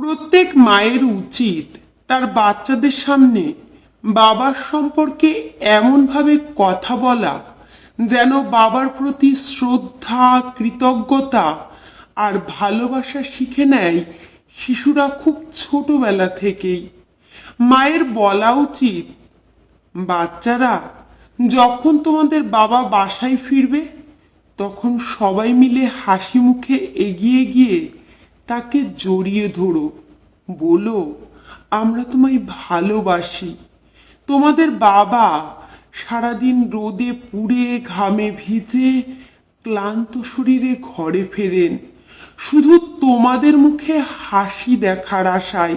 প্রত্যেক মায়ের উচিত তার বাচ্চাদের সামনে বাবার সম্পর্কে এমনভাবে কথা বলা যেন বাবার প্রতি শ্রদ্ধা, কৃতজ্ঞতা আর ভালোবাসা শিখে নেয় শিশুরা খুব ছোটবেলা থেকেই। মায়ের বলা উচিত, বাচ্চারা, যখন তোমাদের বাবা বাসায় ফিরবে, তখন সবাই মিলে হাসি মুখে এগিয়ে গিয়ে তাকে জড়িয়ে ধরো। বলো, আমরা তোমায় ভালোবাসি। তোমাদের বাবা সারাদিন রোদে পুড়ে ঘামে ভিজে ক্লান্ত শরীরে ঘরে ফেরেন। শুধু তোমাদের মুখে হাসি দেখার আশায়।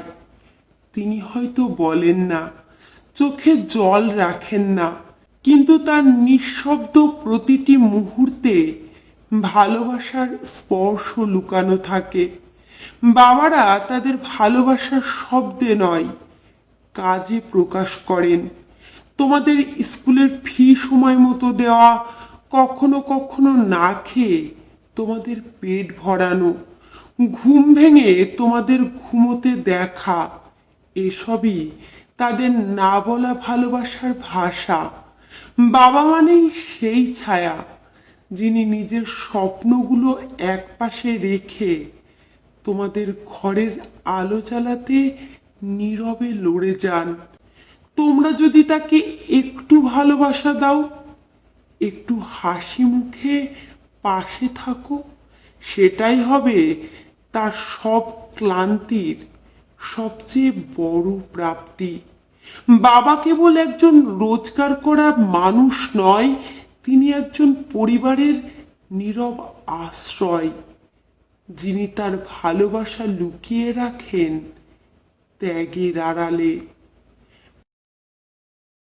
তিনি হয়তো বলেন না, চোখে জল রাখেন না, কিন্তু তার নিঃশব্দ প্রতিটি মুহূর্তে ভালোবাসার স্পর্শ লুকানো থাকে। বাবারা তাদের ভালোবাসার শব্দে নয়, কাজে প্রকাশ করেন। তোমাদের স্কুলের ফি সময় মতো দেওয়া, কখনো কখনো না খেয়ে তোমাদের পেট ভরানো, ঘুম ভেঙে তোমাদের ঘুমোতে দেখা, এসবই তাদের না বলা ভালোবাসার ভাষা। বাবা মানেই সেই ছায়া, যিনি নিজের স্বপ্নগুলো একপাশে রেখে তোমাদের ঘরের আলো জ্বালাতে নীরবে লড়ে যান। তোমরা যদি তাকে একটু ভালোবাসা দাও, একটু হাসি মুখে পাশে থাকো, সেটাই হবে তার সব ক্লান্তির সবচেয়ে বড় প্রাপ্তি। বাবা কেবল একজন রোজগার করা মানুষ নয়, তিনি একজন পরিবারের নীরব আশ্রয়। যিনি তার ভালোবাসা লুকিয়ে রাখেন ত্যাগের আড়ালে